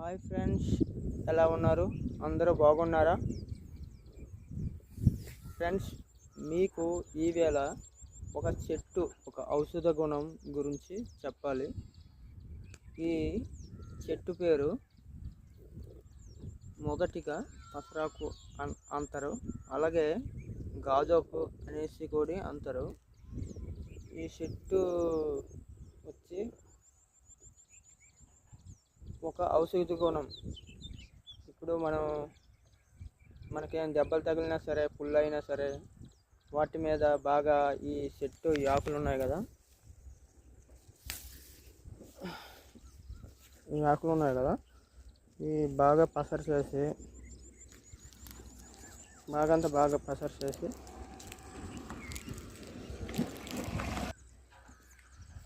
Hi friends ఎలా ఉన్నారు? అందరూ బాగున్నారా? ఫ్రెండ్స్ మీకు ఈవేళ ఒక చెట్టు ఒక ఔషధ గుణం గురించి చెప్పాలి. ఈ చెట్టు పేరు మొదటిగా పసరాకు అన్ అంటారు. అలాగే గాజోపు అనేసి కూడా అంటారు. ఈ చెట్టు వచ్చి ఒక ఔషధ గుణం. ఇప్పుడు మనం మనకేం దెబ్బలు తగిలినా సరే పుళ్ళు అయినా సరే వాటి మీద బాగా ఈ చెట్టు ఈ ఆకులు ఉన్నాయి కదా. ఈ ఆకులు ఉన్నాయి కదా. ఈ బాగా పసరు చేసి బాగంతా బాగా పసరు చేసి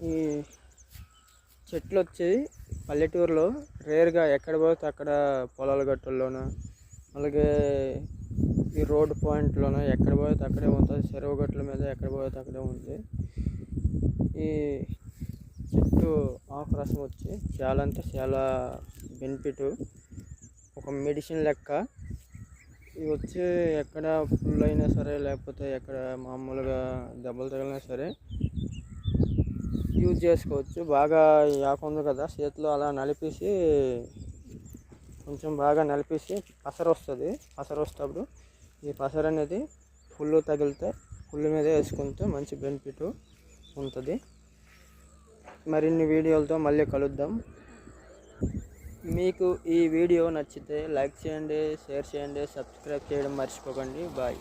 ఈ చెట్లు వచ్చేవి పల్లెటూరులో రేర్గా ఎక్కడ పోతే అక్కడ పొలాల గట్టుల్లోనూ అలాగే ఈ రోడ్డు పాయింట్లోనూ ఎక్కడ పోతే అక్కడే ఉంటుంది చెరువు గట్ల మీద ఎక్కడ పోతే అక్కడే ఉంది. ఈ చెట్టు ఆకు రసం వచ్చి చాలా అంటే చాలా బెనిఫిట్ ఒక మెడిసిన్ లెక్క. ఇవి వచ్చి ఎక్కడ ఫుల్ అయినా సరే లేకపోతే ఎక్కడ మామూలుగా దెబ్బలు తగిలినా సరే యూజ్ చేసుకోవచ్చు. బాగా ఈ ఉంది కదా చేతిలో అలా నలిపేసి కొంచెం బాగా నలిపేసి పసరు వస్తుంది పసరు వస్తప్పుడు ఈ పసరు అనేది పుల్లు తగిలితే పుల్లు మీద వేసుకుంటే మంచి బెనిఫిట్ ఉంటుంది. మరిన్ని వీడియోలతో మళ్ళీ కలుద్దాం. మీకు ఈ వీడియో నచ్చితే లైక్ చేయండి షేర్ చేయండి సబ్స్క్రైబ్ చేయడం మర్చిపోకండి. బాయ్.